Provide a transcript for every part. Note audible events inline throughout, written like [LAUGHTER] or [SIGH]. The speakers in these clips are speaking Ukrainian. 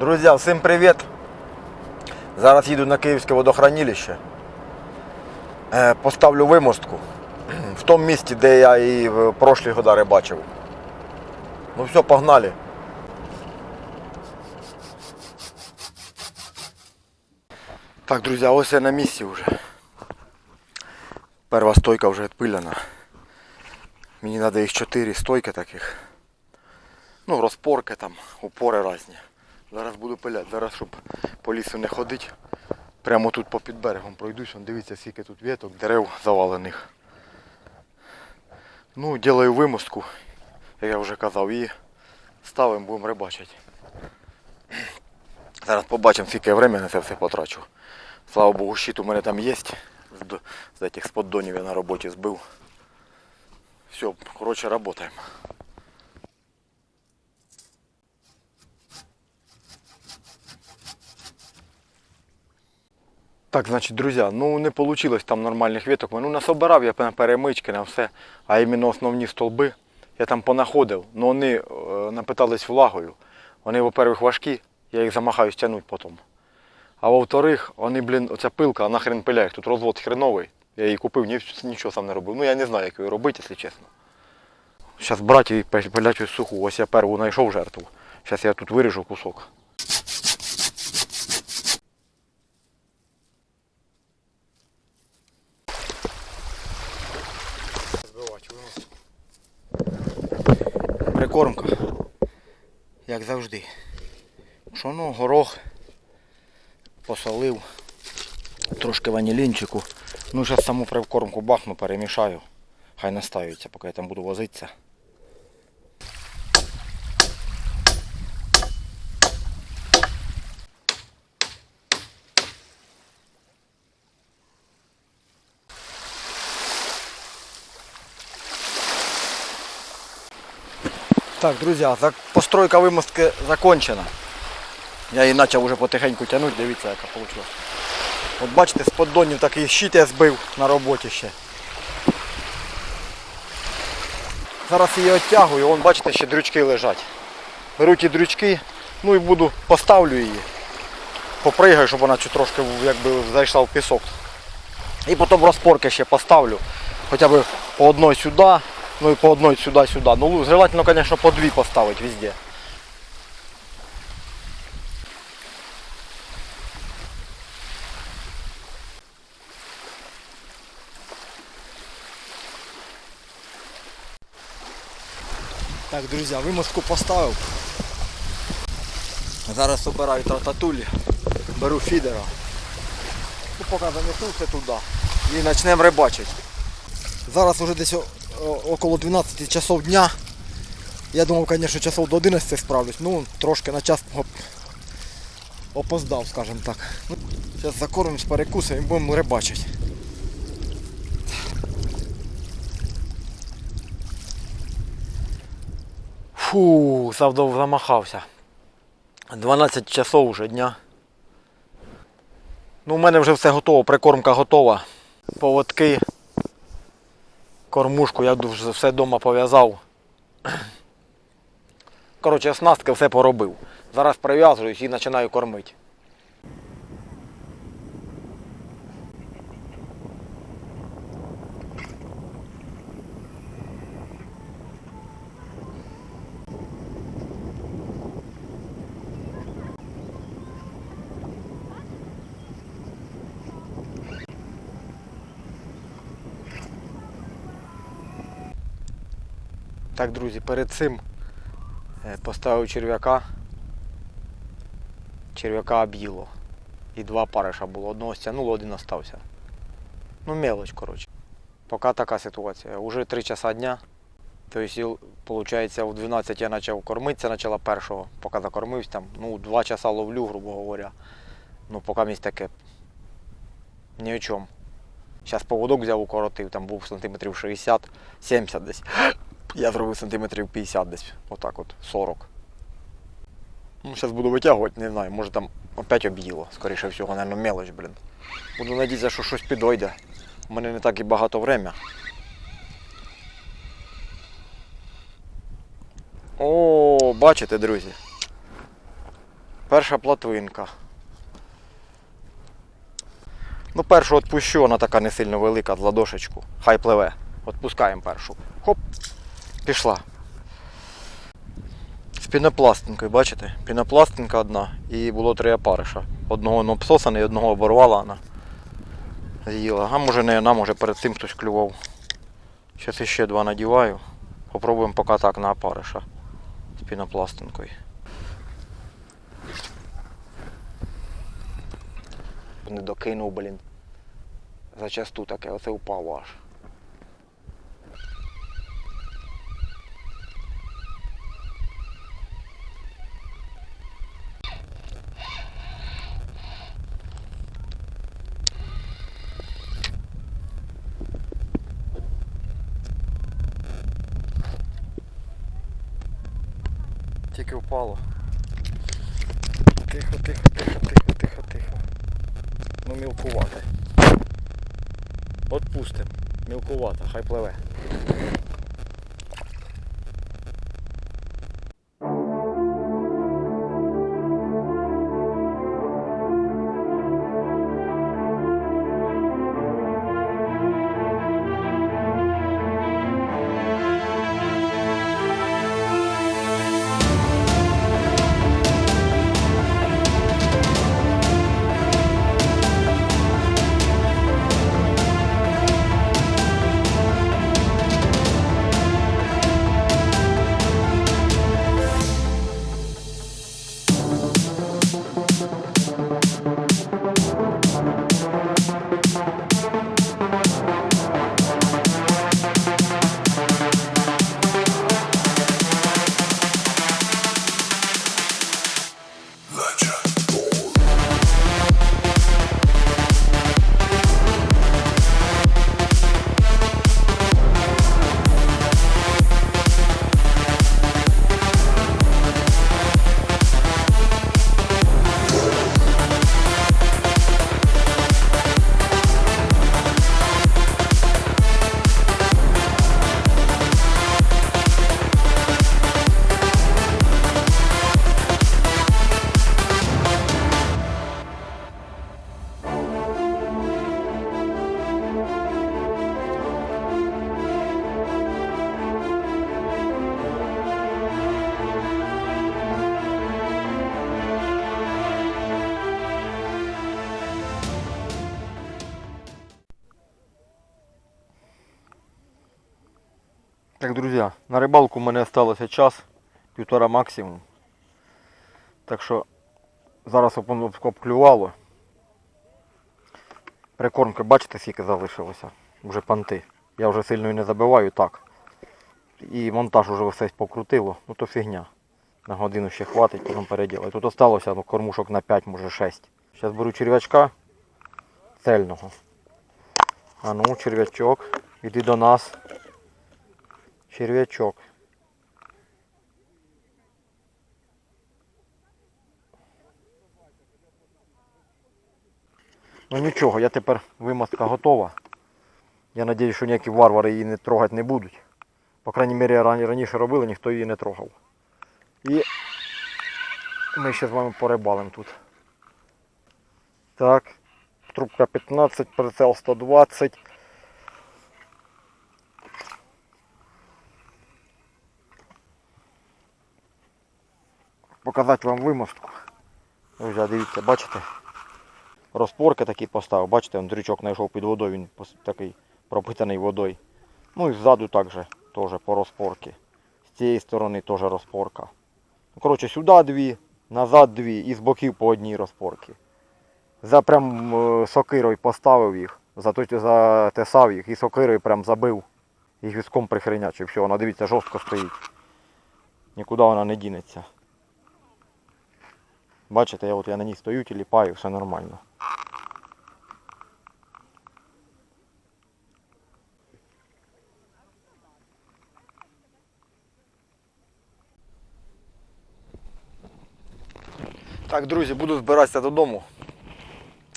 Друзі, всім привіт! Зараз їду на Київське водохранилище. Е, Поставлю вимостку [CLEARS THROAT] в тому місці, де я і в прошлі года бачив. Ну все, погнали. Так, друзі, ось я на місці вже. Перша стойка вже відпиляна. Мені треба їх чотири стойки таких. Ну, розпорки там, упори різні. Зараз буду пиляти. Зараз, щоб по лісу не ходити, прямо тут попід берегом пройдусь. Вон, дивіться, скільки тут віток, дерев завалених. Ну, ділаю вимостку, як я вже казав, і ставимо, будемо рибачити. [CLEARS THROAT] Зараз побачимо, скільки времени на це все потрачу. Слава Богу, щит у мене там є. З, з цих споддонів я на роботі збив. Все, коротше, працюємо. Так, значить, друзі, ну не вийшло там нормальних віток. Ну насобирав я на перемички, на все, а іменно основні столби я там понаходив, але вони е, напитались влагою. Вони, во-первых, важкі, я їх замахаюсь тягнути потім. А во-вторых, вони, блін, оця пилка, нахрен пиляє, тут розвод хреновий. Я її купив, нічого сам не робив. Ну я не знаю, як її робити, якщо чесно. Зараз брати і пилячу суху. Ось я перву знайшов жертву. Зараз я тут виріжу кусок. Прикормка. Як завжди. Пшоно, горох. Посолив. Трошки ванілінчику. Ну, зараз саму прикормку бахну, перемішаю. Хай настаюється, поки я там буду возитися. Так, друзі, постройка вимостки закончена. Я її почав вже потихеньку тягнути, дивіться, яка вийшла. От бачите, з поддонів такий щит я збив на роботі ще. Зараз її оттягую, вон бачите, ще дрючки лежать. Беру ті дрючки, ну і буду, поставлю її. Попригаю, щоб вона трошки якби зайшла в пісок. І потім розпорки ще поставлю. Хоча б по одной сюди, ну і по одной сюди-сюди. Ну, желательно, звісно, по дві поставити везде. Так, друзі, вимостку поставив. Зараз обираю трататулі, беру фідера. Ну, поки занесу все туди і почнемо рибачити. Зараз вже десь около 12 часов дня. Я думав, звісно, часов до 11 справлюсь. Ну, трошки на час опоздав, скажімо так. Ну, Зараз закормимось, перекусимо і будемо рибачити. Фу, завдов замахався. 12 часов вже дня. Ну, у мене вже все готово, прикормка готова. Поводки, кормушку я вже все вдома пов'язав. Коротше, оснастки все поробив. Зараз прив'язуюсь і починаю кормити. Так, друзі, перед цим е, поставив черв'яка. Черв'яка об'їло. І два париша було. Одного стягнуло, один остався. Ну, мелоч, коротше. Поки така ситуація. Уже 3 часа дня. Тобто, виходить, в 12 я почав кормитися, почала першого, поки закормився там. Ну, 2 часа ловлю, грубо говоря. Ну, поки місць таке. Ні о чому. Зараз поводок взяв укоротив, там був сантиметрів 60, 70 десь. Я зробив сантиметрів 50 десь, отак от, 40. Ну, зараз буду витягувати, не знаю, може там опять об'їло, скоріше всього, мабуть, мелоч, блін. Буду надіятися, що щось підойде. У мене не так і багато времени. О, бачите, друзі. Перша плотвинка. Ну, першу відпущу, вона така не сильно велика, з ладошечку. Хай пливе. Отпускаємо першу. Хоп. Пішла. З пінопластинкою, бачите? Пінопластинка одна і було три опариша. Одного ну, обсосаний, одного оборвала вона. З'їла. А може не вона, може перед цим хтось клював. Зараз ще два надіваю. Попробуємо поки так на опариша. З пінопластинкою. Не докинув, блін. Зачасту таке, оце упало аж. Тільки впало. Тихо, тихо, тихо, тихо, тихо, тихо. Ну мілкувати. Отпустим. Мілкувата, хай пливе. Так, друзья, на рибалку у мене залишився час, півтора максимум. Так що зараз обклювало. Прикормки, бачите, скільки залишилося? Вже понти. Я вже сильно і не забиваю так. І монтаж уже все покрутило, ну то фігня. На годину ще хватить, потім переділаю. Тут осталося ну, кормушок на 5, може 6. Зараз беру черв'ячка цельного. А ну, черв'ячок, іди до нас. Черв'ячок. Ну нічого, я тепер вимазка готова. Я сподіваюся, що ніякі варвари її не трогати не будуть. По крайній мірі ран- раніше робили, ніхто її не трогав. І ми ще з вами порибалимо тут. Так. Трубка 15, прицел 120. Показати вам вимостку. Друзі, дивіться, бачите? Розпорки такі поставив. Бачите, он дрючок знайшов під водою, він такий пропитаний водою. Ну і ззаду також теж по розпорки. З цієї сторони теж розпорка. Ну, коротше, сюди дві, назад дві і з боків по одній розпорки. За прям е, сокирою поставив їх, затесав їх і сокирою прям забив. І візком прихренячив. Все, вона дивіться, жорстко стоїть. Нікуди вона не дінеться. Бачите, я от я на ній стою, тіліпаю, все нормально. Так, друзі, буду збиратися додому.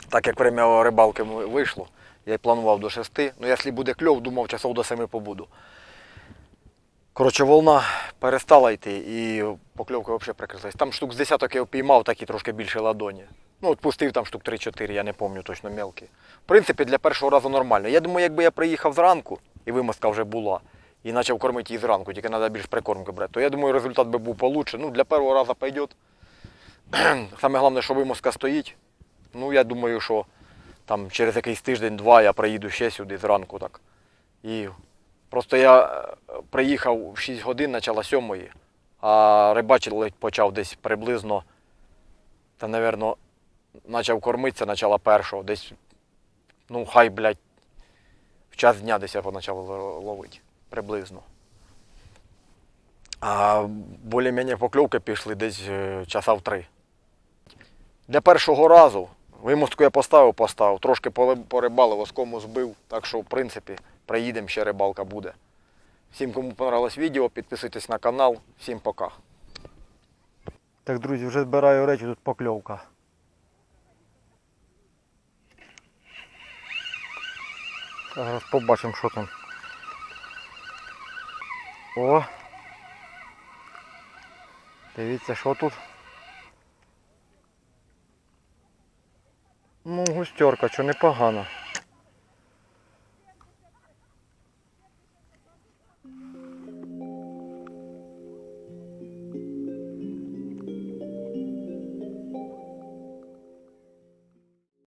Так як время рибалки вийшло, я й планував до 6. Ну, якщо буде кльов, думав, часов до 7 побуду. Коротше, волна перестала йти і покльовка взагалі прикрилась. Там штук з десяток я впіймав, такі трошки більше ладоні. Ну, от пустив там штук 3-4, я не пам'ятаю точно мелкі. В принципі, для першого разу нормально. Я думаю, якби я приїхав зранку, і вимазка вже була, і почав кормити її зранку, тільки треба більш прикормки брати, то я думаю, результат би був получше. Ну, для першого разу пойде. [CLEARS THROAT] Саме головне, що вимазка стоїть. Ну, я думаю, що там через якийсь тиждень-два я приїду ще сюди зранку так. І просто я е, приїхав в 6 годин, начало 7, а рибачити почав десь приблизно, та, напевно, почав кормитися начало першого, десь, ну, хай, блядь, в час дня десь я почав ловити, приблизно. А більш-менш покльовки пішли десь е, часа в три. Для першого разу вимостку я поставив, поставив, трошки поле- порибалив, оскому збив, так що, в принципі, приїдемо, ще рибалка буде. Всім, кому понравилось відео, підписуйтесь на канал. Всім пока. Так, друзі, вже збираю речі, тут покльовка. Зараз побачимо, що там. О! Дивіться, що тут. Ну, густерка, що непогано.